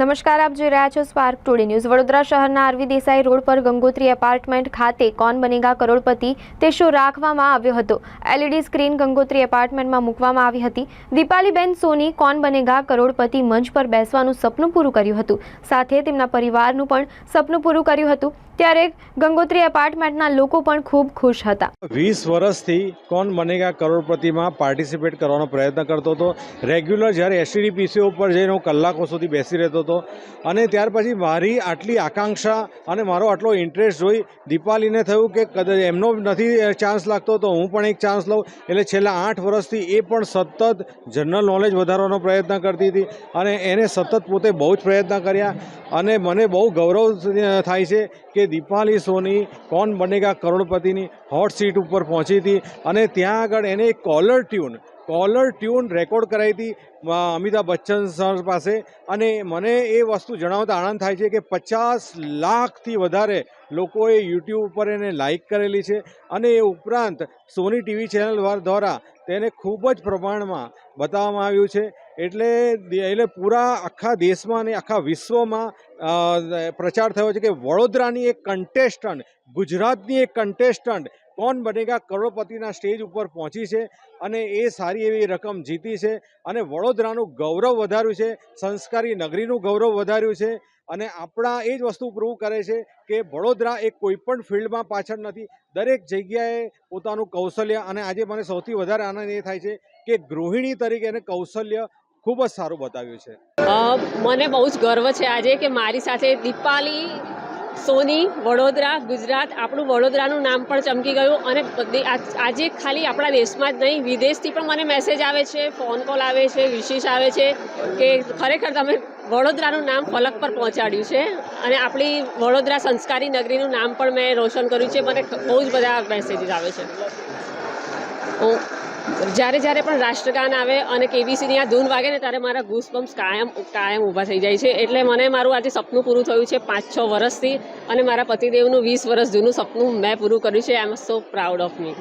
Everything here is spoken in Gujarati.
નમસ્કાર, આપ જોઈ રહ્યા છો સ્પાર્ક ટુડે ન્યૂઝ વડોદરા શહેરના આરવી દેસાઈ રોડ પર ગંગોત્રી એપાર્ટમેન્ટ ખાતે કોન બનેગા કરોડપતિ તે શો રાખવામાં આવ્યો હતો. એલઈડી સ્ક્રીન ગંગોત્રી એપાર્ટમેન્ટમાં મૂકવામાં આવી હતી. દીપાલીબેન સોની કોન બનેગા કરોડપતિ મંચ પર બેસવાનું સપનું પૂરું કર્યું હતું. સાથે તેમના પરિવારનું પણ સપનું પૂરું કર્યું હતું. ત્યારે ગંગોત્રી એપાર્ટમેન્ટના લોકો પણ ખૂબ ખુશ હતા. વીસ વર્ષથી કોણ બનેગા કરોડપતિમાં પાર્ટિસિપેટ કરવાનો પ્રયત્ન કરતો હતો. રેગ્યુલર જ્યારે એસટીડીપીસીઓ ઉપર જઈને હું કલાકો સુધી બેસી રહેતો હતો અને ત્યાર પછી મારી આટલી આકાંક્ષા અને મારો આટલો ઇન્ટરેસ્ટ જોઈ દીપાલીને થયું કે કદાચ એમનો નથી ચાન્સ લાગતો તો હું પણ એક ચાન્સ લઉં. એટલે છેલ્લા આઠ વર્ષથી એ પણ સતત જનરલ નોલેજ વધારવાનો પ્રયત્ન કરતી હતી અને એને સતત પોતે બહુ જ પ્રયત્ન કર્યા અને મને બહુ ગૌરવ થાય છે કે દીપાલી સોની કોણ બનેગા કરોડપતિની હોટ સીટ ઉપર પહોંચી હતી અને ત્યાં આગળ એને એક caller tune caller tune record કરાવી હતી અમિતાભ બચ્ચન સર પાસે. અને મને એ વસ્તુ જણાવતા આનંદ થાય છે કે પચાસ લાખથી વધારે લોકોએ યુટ્યુબ ઉપર એને લાઈક કરેલી છે. અને એ ઉપરાંત સોની ટીવી ચેનલ દ્વારા તેને ખૂબ જ પ્રમાણમાં બતાવવામાં આવ્યું છે. એટલે એટલે પૂરા આખા દેશમાં અને આખા વિશ્વમાં પ્રચાર થયો છે કે વડોદરાની એક કન્ટેસ્ટન્ટ ગુજરાતની એક કન્ટેસ્ટન્ટ કોણ બનેગા કરોડપતિના સ્ટેજ ઉપર પહોંચી છે અને એ સારી એવી રકમ જીતી છે અને વડોદરાનું ગૌરવ વધાર્યું છે, સંસ્કારી નગરીનું ગૌરવ વધાર્યું છે અને આપણા એ જ વસ્તુ પ્રૂવ કરે છે કે વડોદરા એ કોઈપણ ફિલ્ડમાં પાછળ નથી. દરેક જગ્યાએ પોતાનું કૌશલ્ય અને આજે મને સૌથી વધારે આનંદ એ થાય છે કે ગૃહિણી તરીકે એને કૌશલ્ય ખૂબ જ સારું બતાવ્યું છે. મને બહુ જ ગર્વ છે આજે કે મારી સાથે દીપાલી, સોની, વડોદરા, ગુજરાત, આપણું વડોદરાનું નામ પણ ચમકી ગયું અને આજે ખાલી આપણા દેશમાં જ નહીં, વિદેશથી પણ મને મેસેજ આવે છે ફોન કોલ આવે છે, વિશેષ આવે છે કે ખરેખર તમે વડોદરાનું નામ ફલક પર પહોંચાડ્યું છે અને આપણી વડોદરા સંસ્કારી નગરીનું નામ પણ મેં રોશન કર્યું છે. મને બહુ જ બધા મેસેજીસ આવે છે. હું જ્યારે જ્યારે પણ રાષ્ટ્રગાન આવે અને કેબીસીની આ ધૂન વાગે ને ત્યારે મારા ઘૂસ કાયમ કાયમ ઊભા થઈ જાય છે. એટલે મને મારું આજે સપનું પૂરું થયું છે પાંચ છ વર્ષથી અને મારા પતિદેવનું વીસ વર્ષ જૂનું સપનું મેં પૂરું કર્યું છે. આઈ એમ સો પ્રાઉડ ઓફ મી